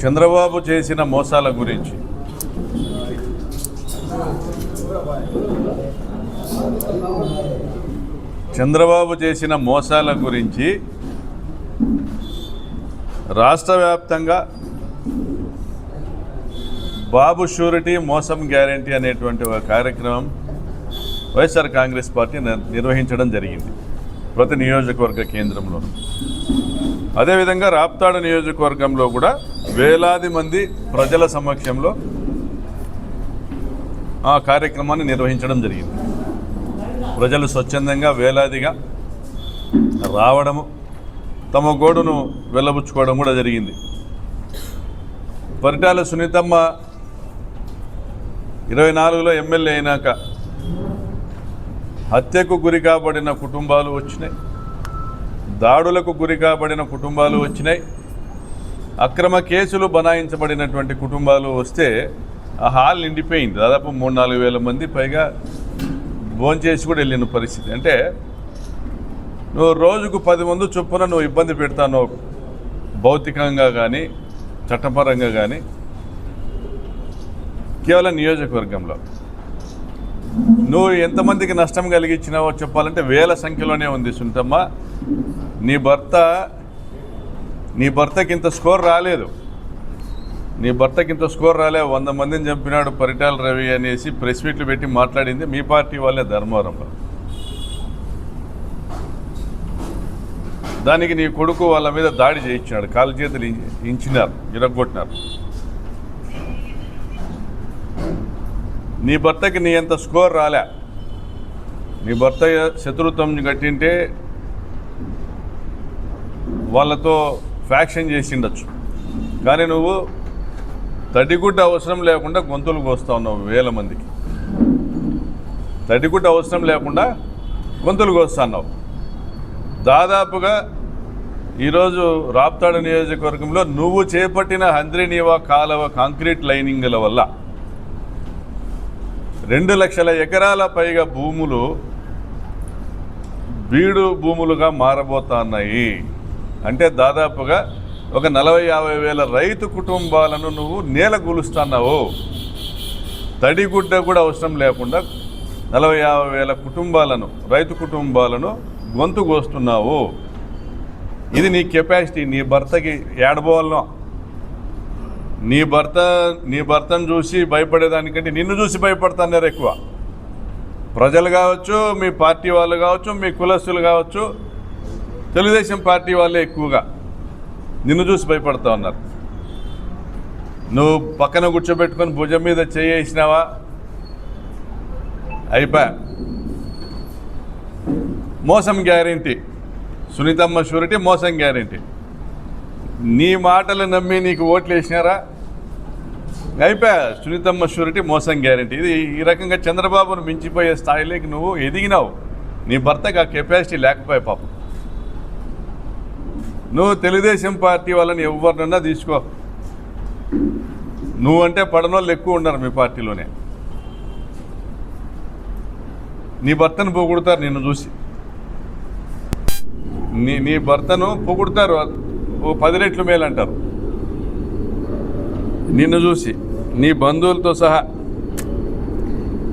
చంద్రబాబు చేసిన మోసాల గురించి. చంద్రబాబు చేసిన మోసాల గురించి రాష్ట్ర వ్యాప్తంగా బాబు షూరిటీ మోసం గ్యారంటీ అనేటువంటి ఒక కార్యక్రమం వైఎస్ఆర్ కాంగ్రెస్ పార్టీ నిర్వహించడం జరిగింది ప్రతి నియోజకవర్గ కేంద్రంలో అదేవిధంగా రాప్తాడ నియోజకవర్గంలో కూడా వేలాది మంది ప్రజల సమక్షంలో ఆ కార్యక్రమాన్ని నిర్వహించడం జరిగింది. ప్రజలు స్వచ్ఛందంగా వేలాదిగా రావడము తమ గోడును వెళ్ళబుచ్చుకోవడం కూడా జరిగింది. పరిటాల సునీతమ్మ ఇరవై నాలుగులో ఎమ్మెల్యే అయినాక హత్యకు గురి కాబడిన కుటుంబాలు వచ్చినాయి. దాడులకు గురి కాబడిన కుటుంబాలు వచ్చినాయి. అక్రమ కేసులు బనాయించబడినటువంటి కుటుంబాలు వస్తే ఆ హాల్ నిండిపోయింది. దాదాపు మూడు నాలుగు వేల మంది పైగా భోంచేసి కూడా వెళ్ళిన పరిస్థితి. అంటే నువ్వు రోజుకు పది మంది చొప్పున నువ్వు ఇబ్బంది పెడతాను భౌతికంగా కానీ చట్టపరంగా కానీ కేవలం నియోజకవర్గంలో. నువ్వు ఎంతమందికి నష్టం కలిగించినావో చెప్పాలంటే వేల సంఖ్యలోనే ఉంది సుంటమ్మ నీ భర్త నీ భర్తకి ఇంత స్కోర్ రాలేదు. నీ భర్తకి ఇంత స్కోర్ రాలే వంద మందిని చంపినాడు పరిటాల రవి అనేసి ప్రెస్ మీట్లు పెట్టి మాట్లాడింది మీ పార్టీ వాళ్ళే ధర్మవరంలో దానికి నీ కొడుకు వాళ్ళ మీద దాడి చేయించినాడు కాలు చేతులు ఇంచినారు ఇరగొట్టినారు. నీ భర్తకి నీ ఎంత స్కోర్ రాలే. నీ భర్త శత్రుత్వం కట్టింటే వాళ్ళతో ఫ్యాక్షన్ చేసిండొచ్చు. కానీ నువ్వు తడిగుడ్డ అవసరం లేకుండా గొంతులు కోస్తా ఉన్నావు వేల మందికి. తడిగుడ్డ అవసరం లేకుండా గొంతులు కోస్తున్నావు దాదాపుగా ఈరోజు రాప్తాడు నియోజకవర్గంలో నువ్వు చేపట్టిన హంద్రినీవా కాలవ కాంక్రీట్ లైనింగ్ల వల్ల రెండు లక్షల ఎకరాల పైగా భూములు బీడు భూములుగా మారబోతున్నాయి. అంటే దాదాపుగా ఒక నలభై యాభై వేల రైతు కుటుంబాలను నువ్వు నేల కూలుస్తున్నావు తడిగుడ్డ కూడా అవసరం లేకుండా నలభై యాభై వేల కుటుంబాలను రైతు కుటుంబాలను గొంతు కోస్తున్నావు ఇది నీ కెపాసిటీ నీ భర్తకి ఏడబోవాలనో. నీ భర్త నీ భర్తను చూసి భయపడేదానికంటే నిన్ను చూసి భయపడుతున్నారు ఎక్కువ. ప్రజలు కావచ్చు మీ పార్టీ వాళ్ళు కావచ్చు మీ కులస్తులు కావచ్చు తెలుగుదేశం పార్టీ వాళ్ళే ఎక్కువగా నిన్ను చూసి భయపడతా ఉన్నారు. నువ్వు పక్కన కూర్చోబెట్టుకొని భుజం మీద చేసినావా అయిపోయా మోసం గ్యారంటీ. సునీతమ్మ షూరిటీ మోసం గ్యారంటీ. నీ మాటలు నమ్మి నీకు ఓట్లు వేసినారా? అయిపోయా. సునీతమ్మ షూరిటీ మోసం గ్యారంటీ. ఇది ఈ రకంగా చంద్రబాబును మించిపోయే స్థాయిలోకి నువ్వు ఎదిగినావు. నీ భర్తకు ఆ కెపాసిటీ లేకపోయా పాపం. నువ్వు తెలుగుదేశం పార్టీ వాళ్ళని ఎవరినన్నా తీసుకో. నువ్వంటే పడనోళ్ళు ఎక్కువ ఉన్నారు మీ పార్టీలోనే. నీ భర్తను పొగుడుతారు నిన్ను చూసి. నీ నీ భర్తను పొగుడుతారు. ఓ పది రెట్లు మేలు అంటారు. నిన్ను చూసి నీ బంధువులతో సహా.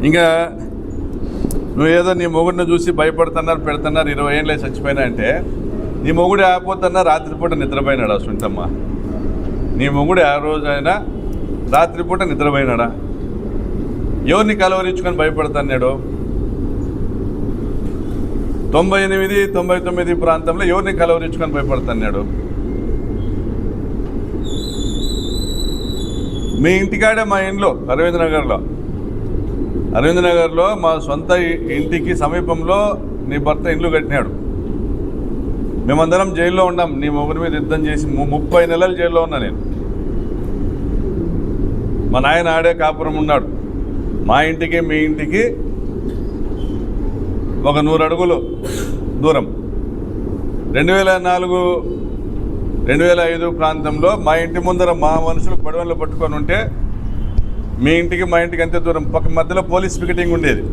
ఇంకా నువ్వు ఏదో నీ మొగుడిని చూసి భయపడుతున్నారు పెడుతున్నారు ఇరవై ఏళ్ళే చచ్చిపోయినా అంటే నీ మొగుడు ఆపోతున్నా రాత్రిపూట నిద్రపోయినాడా సుంటమ్మ? నీ మొగుడు ఆ రోజైనా రాత్రిపూట నిద్రపోయినాడా? ఎవరిని కలవరించుకొని భయపడుతున్నాడు తొంభై ఎనిమిది తొంభై తొమ్మిది ప్రాంతంలో ఎవరిని కలవరించుకొని భయపడుతున్నాడు మీ ఇంటికాడే మా ఇంట్లో అరవింద్ నగర్లో అరవింద్ నగర్లో మా సొంత ఇంటికి సమీపంలో నీ భర్త ఇల్లు కట్టినాడు. మేమందరం జైల్లో ఉన్నాం. నీ మొగుడి మీద యుద్ధం చేసి ము- ముప్పై నెలలు జైల్లో ఉన్నా నేను. మా నాయన ఆడే కాపురం ఉన్నాడు. మా ఇంటికి మీ ఇంటికి ఒక నూరు అడుగులు దూరం. రెండు వేల నాలుగు రెండు వేల ఐదు ప్రాంతంలో మా ఇంటి ముందర మా మనుషులు గొడవలు పట్టుకొని ఉంటే మీ ఇంటికి మా ఇంటికి అంతే దూరం? పక్క మధ్యలో పోలీస్ పికెటింగ్ ఉండేది.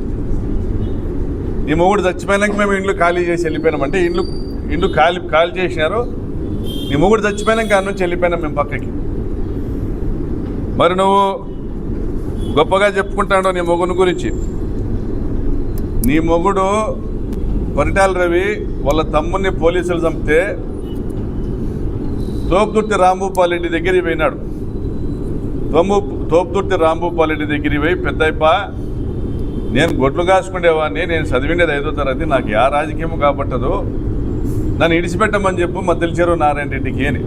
ఈ మొగుడు చచ్చిపోయినాక మేము ఇండ్లు ఖాళీ చేసి వెళ్ళిపోయినాం. అంటే ఇండ్లు ఇండ్లు ఖాళీ ఖాళీ చేసినారు. నీ మొగుడు చచ్చిపోయినాక ఆ నుంచి వెళ్ళిపోయినాం మేము పక్కకి. మరి నువ్వు గొప్పగా చెప్పుకుంటాడు నీ మొగుని గురించి? నీ మొగుడు పరిటాల రవి వాళ్ళ తమ్ముని పోలీసులు చంపితే తోపుదుర్తి రాంభూపాలరెడ్డి దగ్గరికి పోయినాడు. తోము తోపుదుర్తి రాంభూపాలరెడ్డి దగ్గరికి పోయి పెద్దయ్యప్ప నేను గొడ్లు కాసుకునేవాడిని నేను చదివిండేది ఐదో తరగతి నాకు యా రాజకీయం కాబట్టదు. నన్ను ఇడిచిపెట్టమని చెప్పు మద్దెల చెరువు నారాయణ రెడ్డికి అని.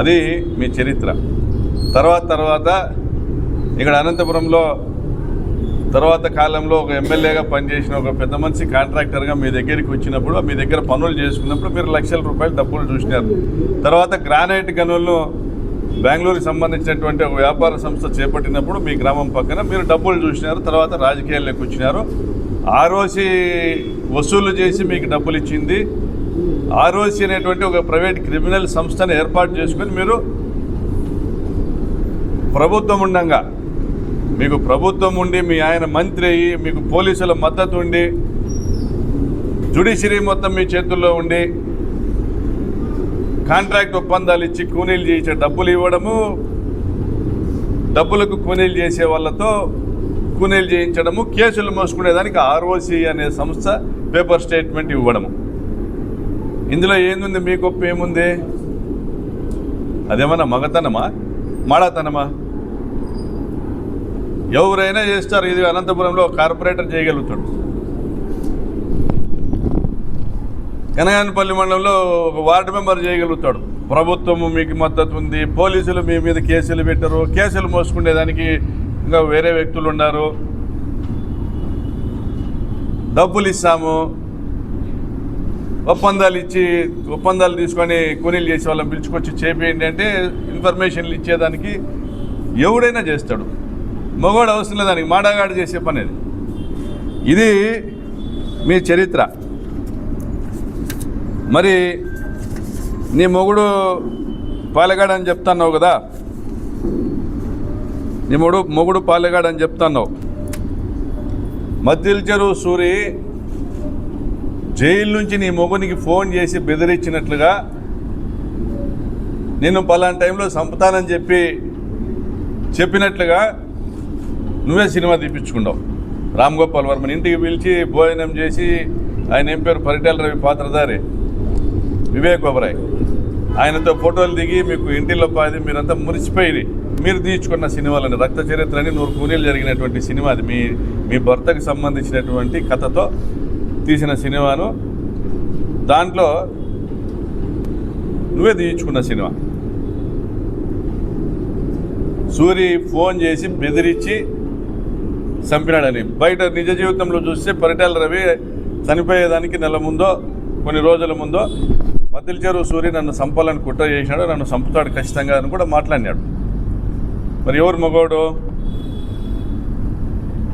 అది మీ చరిత్ర. తర్వాత తర్వాత ఇక్కడ అనంతపురంలో తర్వాత కాలంలో ఒక ఎమ్మెల్యేగా పనిచేసిన ఒక పెద్ద మనిషి కాంట్రాక్టర్గా మీ దగ్గరికి వచ్చినప్పుడు మీ దగ్గర పనులు చేసుకున్నప్పుడు మీరు లక్షల రూపాయలు డబ్బులు చూసినారు. తర్వాత గ్రానైట్ గనులను బెంగళూరుకి సంబంధించినటువంటి ఒక వ్యాపార సంస్థ చేపట్టినప్పుడు మీ గ్రామం పక్కన మీరు డబ్బులు చూసినారు తర్వాత రాజకీయాల్లోకి వచ్చినారు. ఆర్ఓసి వసూలు చేసి మీకు డబ్బులు ఇచ్చింది. ఆర్ఓసి అనేటువంటి ఒక ప్రైవేట్ క్రిమినల్ సంస్థను ఏర్పాటు చేసుకొని మీరు ప్రభుత్వం ఉండంగా మీకు ప్రభుత్వం ఉండి మీ ఆయన మంత్రి అయ్యి మీకు పోలీసుల మద్దతు ఉండి జుడిషియరీ మొత్తం మీ చేతుల్లో ఉండి కాంట్రాక్ట్ ఒప్పందాలు ఇచ్చి కూనీలు చేసే డబ్బులు ఇవ్వడము డబ్బులకు కూనీలు చేసే వాళ్ళతో కూనీలు చేయించడము కేసులు మోసుకునేదానికి ఆర్ఓసి అనే సంస్థ పేపర్ స్టేట్మెంట్ ఇవ్వడము. ఇందులో ఏముంది మీ గొప్ప ఏముంది? అదేమన్నా మగతనమా? మాడతనమా? ఎవరైనా చేస్తారు ఇది అనంతపురంలో కార్పొరేటర్ చేయగలుగుతాడు. కనగానపల్లి మండలంలో ఒక వార్డు మెంబర్ చేయగలుగుతాడు. ప్రభుత్వము మీకు మద్దతు ఉంది పోలీసులు మీ మీద కేసులు పెట్టరు కేసులు మోసుకునేదానికి ఇంకా వేరే వ్యక్తులు ఉన్నారు. డబ్బులు ఇస్తాము ఒప్పందాలు ఇచ్చి ఒప్పందాలు తీసుకొని కూలీలు చేసే వాళ్ళని పిలుచుకొచ్చి చేపేయండి అంటే ఇన్ఫర్మేషన్లు ఇచ్చేదానికి ఎవడైనా చేస్తాడు. మగవాడు అవసరం లేదు దానికి మాడగాడు చేసే పని అది. ఇది మీ చరిత్ర. మరి నీ మొగుడు పాలెగాడు అని చెప్తున్నావు కదా? నీ మొగుడు మొగుడు పాలెగాడు అని చెప్తున్నావు. మద్దిల చెరువు సూరి జైలు నుంచి నీ మొగునికి ఫోన్ చేసి బెదిరించినట్లుగా నేను పలానా టైంలో సంపుతానని చెప్పి చెప్పినట్లుగా నువ్వే సినిమా తీపించుకున్నావు రామ్ గోపాల్ వర్మని ఇంటికి పిలిచి భోజనం చేసి ఆయన ఏం పేరు? పరిటాల రవి పాత్రధారి. వివేక్ ఒబరాయ్ ఆయనతో ఫోటోలు దిగి మీకు ఇంటిలో పాది మీరంతా మురిసిపోయి మీరు తీర్చుకున్న సినిమాలని రక్త చరిత్రని నూరు కూలీలు జరిగినటువంటి సినిమా అది. మీ మీ భర్తకు సంబంధించినటువంటి కథతో తీసిన సినిమాను దాంట్లో నువ్వే తీయించుకున్న సినిమా. సూరి ఫోన్ చేసి బెదిరించి చంపినాడని. బయట నిజ జీవితంలో చూస్తే పరిటాల రవి చనిపోయేదానికి నెల ముందో కొన్ని రోజుల ముందో మద్దిల చెరువు సూరి నన్ను చంపాలని కుట్ర చేసినాడు నన్ను చంపుతాడు ఖచ్చితంగా అని కూడా మాట్లాడినాడు. మరి ఎవరు మగోడు?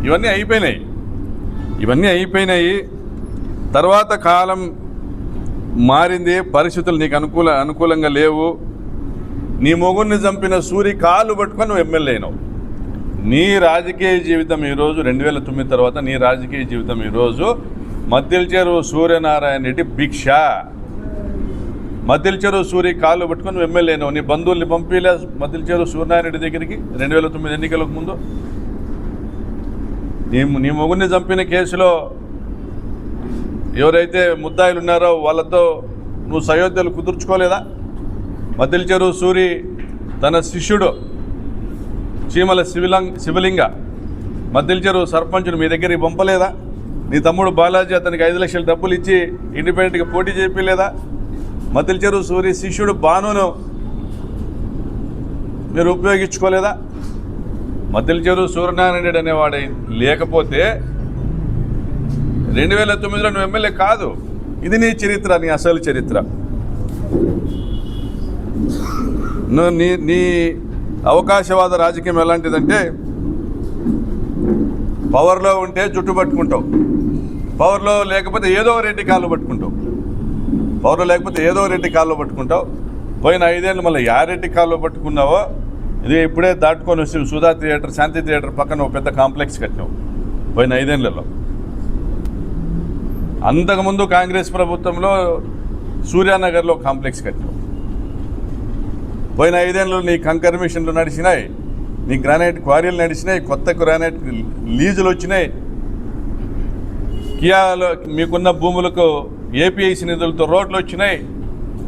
ఇవన్నీ అయిపోయినాయి. ఇవన్నీ అయిపోయినాయి. తర్వాత కాలం మారింది పరిస్థితులు నీకు అనుకూల అనుకూలంగా లేవు. నీ మొగుడిని చంపిన సూరి కాలు పట్టుకొని నువ్వు ఎమ్మెల్యే అయినావు నీ రాజకీయ జీవితం ఈరోజు రెండు వేల తొమ్మిది తర్వాత నీ రాజకీయ జీవితం ఈరోజు మద్దిల చెరువు సూర్యనారాయణ రెడ్డి భిక్ష. మద్దిల చెరువు సూర్య కాళ్ళు పట్టుకుని ఎమ్మెల్యేను నీ బంధువుల్ని పంపిలే మద్దిల చెరువు సూర్యనారాయణ రెడ్డి దగ్గరికి రెండు వేల తొమ్మిది ఎన్నికలకు ముందు. నీ నీ మొగుడిని చంపిన కేసులో ఎవరైతే ముద్దాయిలు ఉన్నారో వాళ్ళతో నువ్వు సయోధ్యలు కుదుర్చుకోలేదా? మద్దిల చెరువు సూరి తన శిష్యుడు చీమల శివలింగ శివలింగ మద్దిల చెరువు సర్పంచును మీ దగ్గరికి పంపలేదా? నీ తమ్ముడు బాలాజీ అతనికి ఐదు లక్షల డబ్బులు ఇచ్చి ఇండిపెండెంట్గా పోటీ చేయలేదా మద్దిల చెరువు సూరి శిష్యుడు బానును మీరు ఉపయోగించుకోలేదా? మద్దిల చెరువు సూర్యనారాయణ రెడ్డి లేకపోతే రెండు వేల తొమ్మిదిలో నువ్వు ఎమ్మెల్యే కాదు. ఇది నీ చరిత్ర నీ అసలు చరిత్ర. నువ్వు నీ నీ అవకాశవాద రాజకీయం ఎలాంటిదంటే పవర్లో ఉంటే జుట్టు పట్టుకుంటావు. పవర్లో లేకపోతే ఏదో ఒక రెడ్డి కాళ్ళు పట్టుకుంటావు. పవర్లో లేకపోతే ఏదో రెడ్డి కాళ్ళు పట్టుకుంటావు. పోయిన ఐదేళ్ళు మళ్ళీ యా రెడ్డి కాళ్ళు పట్టుకున్నావో ఇది ఇప్పుడే దాటుకొని వచ్చి సుధా థియేటర్ శాంతి థియేటర్ పక్కన ఒక పెద్ద కాంప్లెక్స్ కట్టినావు పోయిన ఐదేళ్ళలో. అంతకుముందు కాంగ్రెస్ ప్రభుత్వంలో సూర్యానగర్లో కాంప్లెక్స్ కట్టినావు పోయిన ఐదేళ్ళు నీ కంకర్ మిషన్లు నడిచినాయి నీ గ్రానైట్ క్వారీలు నడిచినాయి కొత్త గ్రానైట్ లీజులు వచ్చినాయి. కియాలో మీకున్న భూములకు ఏపీఐసి నిధులతో రోడ్లు వచ్చినాయి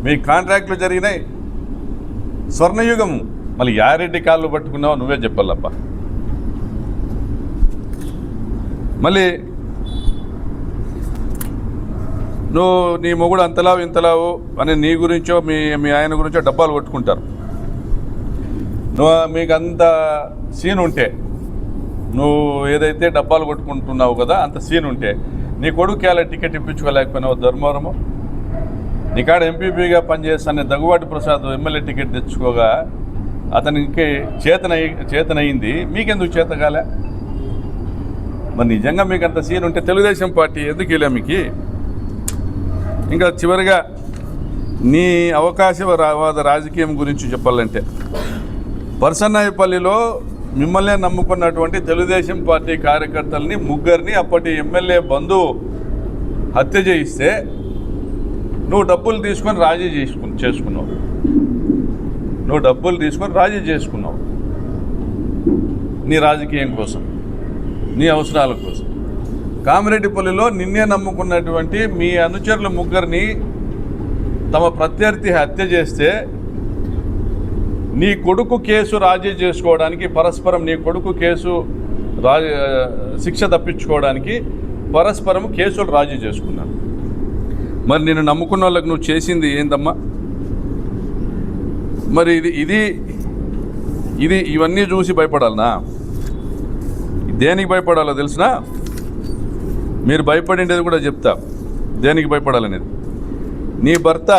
మీ కాంట్రాక్టులు జరిగినాయి. స్వర్ణయుగం మళ్ళీ యారెడ్డి కాళ్ళు పట్టుకున్నావు? నువ్వే చెప్పాలబ్బా. మళ్ళీ నువ్వు నీ మొగుడు అంతలావు ఇంతలావు అని నీ గురించో మీ మీ ఆయన గురించో డబ్బాలు కొట్టుకుంటారు నువ్వు మీకు అంత సీన్ ఉంటే. నువ్వు ఏదైతే డబ్బాలు కొట్టుకుంటున్నావు కదా అంత సీన్ ఉంటే. నీ కొడుకు అలా టికెట్ ఇప్పించుకోలేకపోయినావు ధర్మవరము. నీ కాడ ఎంపీపీగా పనిచేస్తానే దగ్గుబాటి ప్రసాద్ ఎమ్మెల్యే టికెట్ తెచ్చుకోగా అతనికి చేతన చేతనయింది. మీకెందుకు చేత కాలే? మరి నిజంగా మీకు అంత సీన్ ఉంటే తెలుగుదేశం పార్టీ ఎందుకు వెళ్ళా మీకు? ఇంకా చివరిగా నీ అవకాశవాద రాజకీయం గురించి చెప్పాలంటే. పర్సన్నాయపల్లిలో మిమ్మల్ని నమ్ముకున్నటువంటి తెలుగుదేశం పార్టీ కార్యకర్తల్ని ముగ్గురిని అప్పటి ఎమ్మెల్యే బంధువు హత్య చేయిస్తే నువ్వు డబ్బులు తీసుకొని రాజీ చేసుకు చేసుకున్నావు. నువ్వు డబ్బులు తీసుకొని రాజీ చేసుకున్నావు. నీ రాజకీయం కోసం నీ అవసరాల కోసం. కామిరెడ్డిపల్లిలో నిన్నే నమ్ముకున్నటువంటి మీ అనుచరుల ముగ్గురిని తమ ప్రత్యర్థి హత్య చేస్తే నీ కొడుకు కేసు రాజీ చేసుకోవడానికి పరస్పరం నీ కొడుకు కేసు రా శిక్ష తప్పించుకోవడానికి పరస్పరం కేసులు రాజీ చేసుకున్నాను మరి నేను నమ్ముకున్న వాళ్ళకి నువ్వు చేసింది ఏందమ్మా? మరి ఇది ఇది ఇది ఇవన్నీ చూసి భయపడాలనా? దేనికి భయపడాలో తెలిసినా? మీరు భయపడిండేది కూడా చెప్తా. దేనికి భయపడాలనేది? నీ భర్త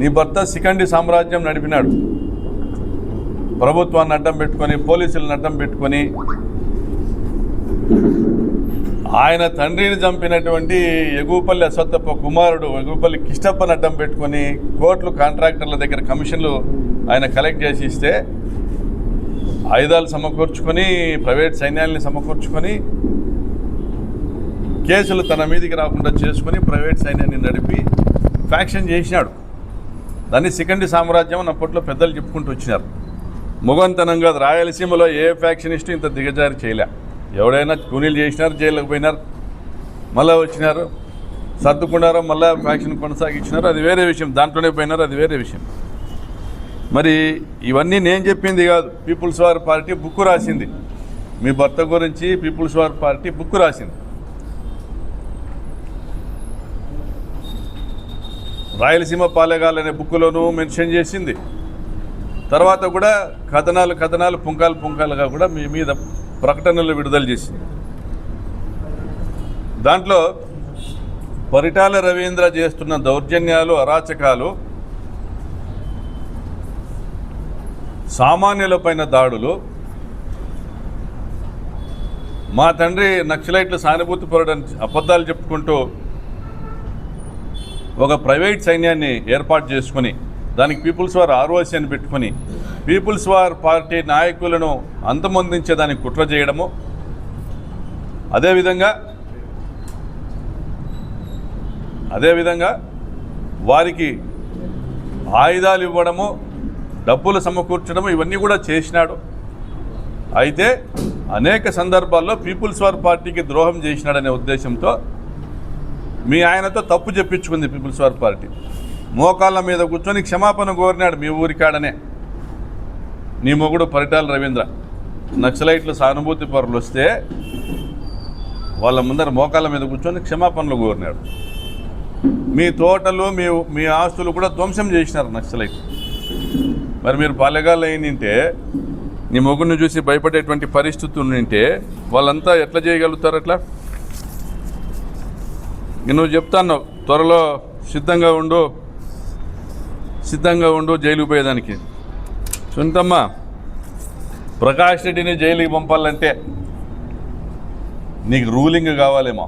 నీ భర్త సికండి సామ్రాజ్యం నడిపినాడు. ప్రభుత్వాన్ని అడ్డం పెట్టుకొని పోలీసులను అడ్డం పెట్టుకొని ఆయన తండ్రిని చంపినటువంటి ఎగుపల్లి అశ్వత్తప్ప కుమారుడు ఎగుపల్లి కిష్టప్పని అడ్డం పెట్టుకొని కోట్లు కాంట్రాక్టర్ల దగ్గర కమిషన్లు ఆయన కలెక్ట్ చేసి ఇస్తే ఆయుధాలు సమకూర్చుకొని ప్రైవేట్ సైన్యాల్ని సమకూర్చుకొని కేసులు తన మీదికి రాకుండా చేసుకొని ప్రైవేట్ సైన్యాన్ని నడిపి ఫ్యాక్షన్ చేసినాడు. దాన్ని సికండి సామ్రాజ్యం అని అప్పట్లో పెద్దలు చెప్పుకుంటూ వచ్చినారు. ముగంతనంగా రాయలసీమలో ఏ ఫ్యాక్షనిస్టు ఇంత దిగజారి చేయలే. ఎవడైనా కూనీలు చేసినారు జైలుకు పోయినారు మళ్ళీ వచ్చినారు సర్దుకున్నారో మళ్ళీ ఫ్యాక్షన్ కొనసాగించినారు అది వేరే విషయం. దాంట్లోనే పోయినారు అది వేరే విషయం. మరి ఇవన్నీ నేను చెప్పింది కాదు. పీపుల్స్ వార్ పార్టీ బుక్ రాసింది. మీ భర్త గురించి పీపుల్స్ వార్ పార్టీ బుక్ రాసింది. రాయలసీమ పాలెగాలనే బుక్లోనూ మెన్షన్ చేసింది. తర్వాత కూడా కథనాలు కథనాలు పుంకాలు పుంకాలుగా కూడా మీ మీద ప్రకటనలు విడుదల చేసింది. దాంట్లో పరిటాల రవీంద్ర చేస్తున్న దౌర్జన్యాలు అరాచకాలు సామాన్యులపైన దాడులు మా తండ్రి నక్సలైట్లు సానుభూతి పరుడని అబద్ధాలు చెప్పుకుంటూ ఒక ప్రైవేట్ సైన్యాన్ని ఏర్పాటు చేసుకుని దానికి పీపుల్స్ వార్ ఆర్ఓసి అని పెట్టుకుని పీపుల్స్ వార్ పార్టీ నాయకులను అంతమొందించే దానికి కుట్ర చేయడము. అదేవిధంగా అదేవిధంగా వారికి ఆయుధాలు ఇవ్వడము డబ్బులు సమకూర్చడము ఇవన్నీ కూడా చేసినాడు. అయితే అనేక సందర్భాల్లో పీపుల్స్ వార్ పార్టీకి ద్రోహం చేసినాడనే ఉద్దేశంతో మీ ఆయనతో తప్పు చెప్పించుకుంది పీపుల్స్ వార్ పార్టీ. మోకాళ్ళ మీద కూర్చొని క్షమాపణ కోరినాడు మీ ఊరికాడనే నీ మొగుడు పరిటాల రవీంద్ర. నక్సలైట్లు సానుభూతి పరులు వస్తే వాళ్ళ ముందర మోకాళ్ళ మీద కూర్చొని క్షమాపణలు కోరినాడు. మీ తోటలు మీ మీ ఆస్తులు కూడా ధ్వంసం చేసినారు నక్సలైట్ మరి మీరు పాలెగాళ్ళు అయినంటే నీ మొగుడిని చూసి భయపడేటువంటి పరిస్థితులు ఉంటే వాళ్ళంతా ఎట్లా చేయగలుగుతారు అట్లా? నువ్వు చెప్తాను త్వరలో సిద్ధంగా ఉండు సిద్ధంగా ఉండు జైలుకి పోయేదానికి. సునీతమ్మా ప్రకాష్ రెడ్డిని జైలుకి పంపాలంటే నీకు రూలింగ్ కావాలేమో.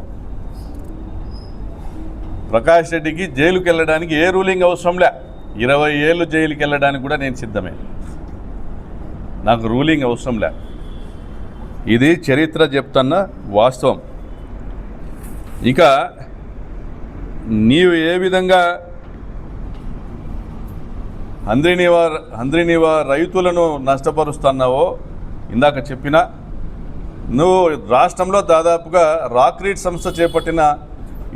ప్రకాష్ రెడ్డికి జైలుకి వెళ్ళడానికి ఏ రూలింగ్ అవసరంలే ఇరవై ఏళ్ళు జైలుకి వెళ్ళడానికి కూడా నేను సిద్ధమే. నాకు రూలింగ్ అవసరంలే ఇది చరిత్ర చెప్తున్న వాస్తవం. ఇక నీవు ఏ విధంగా హంద్రినివ హంద్రినివ రైతులను నష్టపరుస్తున్నావో ఇందాక చెప్పిన నువ్వు రాష్ట్రంలో దాదాపుగా రాక్రీట్ సంస్థ చేపట్టిన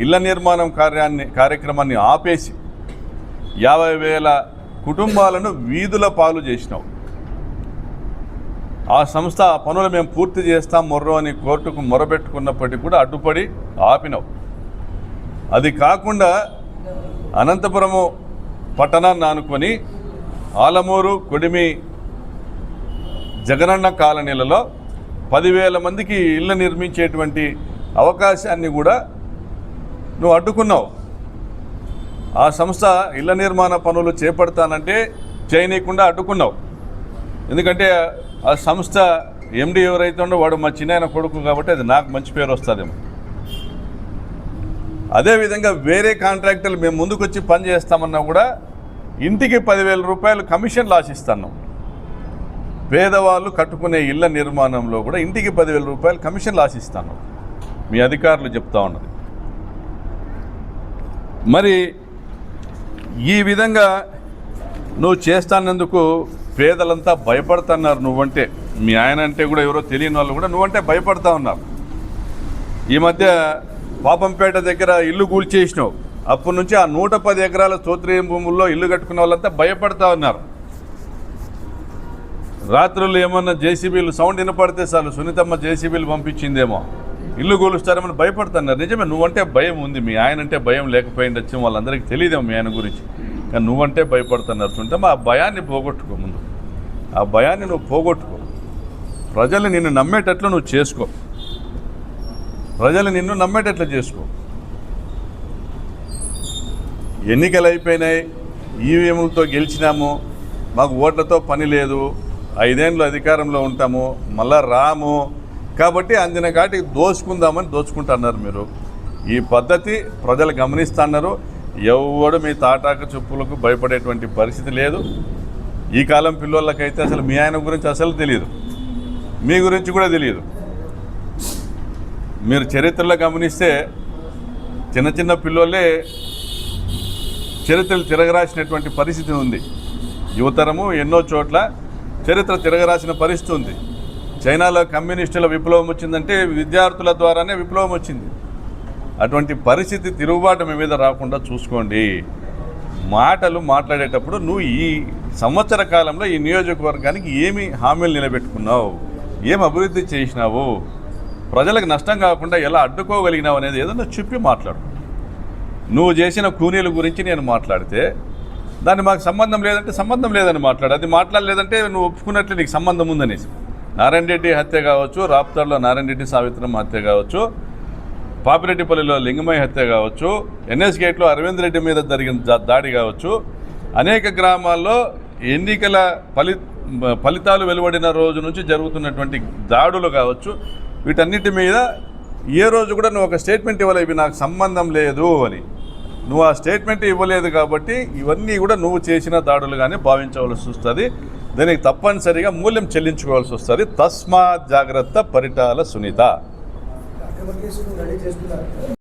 ఇళ్ళ నిర్మాణం కార్యాన్ని కార్యక్రమాన్ని ఆపేసి యాభై వేల కుటుంబాలను వీధుల పాలు చేసినావు. ఆ సంస్థ ఆ పనులు మేము పూర్తి చేస్తాం మొర్రో అని కోర్టుకు మొరబెట్టుకున్నప్పటికీ కూడా అడ్డుపడి ఆపినావు. అది కాకుండా అనంతపురము పట్టణాన్ని ఆనుకొని ఆలమూరు కొడిమి జగనన్న కాలనీలలో పదివేల మందికి ఇళ్ళు నిర్మించేటువంటి అవకాశాన్ని కూడా నువ్వు అడ్డుకున్నావు. ఆ సంస్థ ఇళ్ళ నిర్మాణ పనులు చేపడతానంటే చేయనీయకుండా అడ్డుకున్నావు. ఎందుకంటే ఆ సంస్థ ఎండి ఎవరైతే ఉండో వాడు మా చిన్న కొడుకు కాబట్టి అది నాకు మంచి పేరు వస్తుందేమో. అదేవిధంగా వేరే కాంట్రాక్టర్లు మేము ముందుకు వచ్చి పని చేస్తామన్నా కూడా ఇంటికి పదివేల రూపాయలు కమిషన్లు ఆశిస్తున్నాం పేదవాళ్ళు కట్టుకునే ఇళ్ళ నిర్మాణంలో కూడా ఇంటికి పదివేల రూపాయలు కమిషన్లు ఆశిస్తాను మీ అధికారులు చెప్తా ఉన్నది. మరి ఈ విధంగా నువ్వు చేస్తానందుకు పేదలంతా భయపడుతున్నారు నువ్వంటే. మీ ఆయన అంటే కూడా ఎవరో తెలియని వాళ్ళు కూడా నువ్వంటే భయపడతా ఉన్నారు. ఈ మధ్య పాపంపేట దగ్గర ఇల్లు కూల్చేసినావు. అప్పటి నుంచి ఆ నూట పది ఎకరాల స్తోత్రియం భూముల్లో ఇల్లు కట్టుకున్న వాళ్ళంతా భయపడతా ఉన్నారు. రాత్రులు ఏమన్నా జేసీబీలు సౌండ్ వినపడితే చాలు సునీతమ్మ జేసీబీలు పంపించిందేమో. ఇల్లు కూలుస్తారేమని భయపడుతున్నారు. నిజమే నువ్వంటే భయం ఉంది. మీ ఆయన అంటే భయం లేకపోయింది వచ్చి వాళ్ళందరికీ తెలియదేమో మీ ఆయన గురించి. కానీ నువ్వంటే భయపడుతున్నారు. చూంటే ఆ భయాన్ని పోగొట్టుకో ముందు. ఆ భయాన్ని నువ్వు పోగొట్టుకో. ప్రజలు నిన్ను నమ్మేటట్లు నువ్వు చేసుకో. ప్రజలు నిన్ను నమ్మేటట్లు చేసుకో. ఎన్నికలు అయిపోయినాయి ఈవీఎంలతో గెలిచినాము మాకు ఓట్లతో పని లేదు ఐదేళ్ళు అధికారంలో ఉంటాము మళ్ళా రాము. కాబట్టి అందిన కాటికి దోచుకుందామని దోచుకుంటున్నారు మీరు. ఈ పద్ధతి ప్రజలు గమనిస్తున్నారు. ఎవడు మీ తాటాక చెప్పులకు భయపడేటువంటి పరిస్థితి లేదు. ఈ కాలం పిల్లోళ్ళకైతే అసలు మీ ఆయన గురించి అసలు తెలియదు. మీ గురించి కూడా తెలియదు. మీరు చరిత్రలో గమనిస్తే చిన్న చిన్న పిల్లోళ్ళే చరిత్రలు తిరగరాసినటువంటి పరిస్థితి ఉంది. యువతరము ఎన్నో చోట్ల చరిత్ర తిరగరాసిన పరిస్థితి ఉంది. చైనాలో కమ్యూనిస్టుల విప్లవం వచ్చిందంటే విద్యార్థుల ద్వారానే విప్లవం వచ్చింది. అటువంటి పరిస్థితి తిరుగుబాటు మీ మీద రాకుండా చూసుకోండి. మాటలు మాట్లాడేటప్పుడు నువ్వు ఈ సంవత్సర కాలంలో ఈ నియోజకవర్గానికి ఏమి హామీలు నిలబెట్టుకున్నావు? ఏం అభివృద్ధి చేసినావు? ప్రజలకు నష్టం కాకుండా ఎలా అడ్డుకోగలిగినావు అనేది ఏదన్నా చెప్పి మాట్లాడు. నువ్వు చేసిన కూనీల గురించి నేను మాట్లాడితే దాన్ని మాకు సంబంధం లేదంటే సంబంధం లేదని మాట్లాడు. అది మాట్లాడలేదంటే నువ్వు ఒప్పుకున్నట్లు నీకు సంబంధం ఉందనేసి. నారాయణ రెడ్డి హత్య కావచ్చు రాప్తాడులో నారాయణ రెడ్డి సావిత్రమ్మ హత్య కావచ్చు పాపిరెడ్డిపల్లిలో లింగమయ్య హత్య కావచ్చు ఎన్ఎస్ గేట్లో అరవింద్ రెడ్డి మీద జరిగిన దాడి కావచ్చు. అనేక గ్రామాల్లో ఎన్నికల ఫలి ఫలితాలు వెలువడిన రోజు నుంచి జరుగుతున్నటువంటి దాడులు కావచ్చు. వీటన్నిటి మీద ఏ రోజు కూడా నువ్వు ఒక స్టేట్మెంట్ ఇవ్వలేవి. ఇవి నాకు సంబంధం లేదు అని. నువ్వు ఆ స్టేట్మెంట్ ఇవ్వలేదు కాబట్టి ఇవన్నీ కూడా నువ్వు చేసిన దాడులుగానే భావించవలసి వస్తుంది. దీనికి తప్పనిసరిగా మూల్యం చెల్లించుకోవాల్సి వస్తుంది. తస్మాత్ జాగ్రత్త పరిటాల సునీత.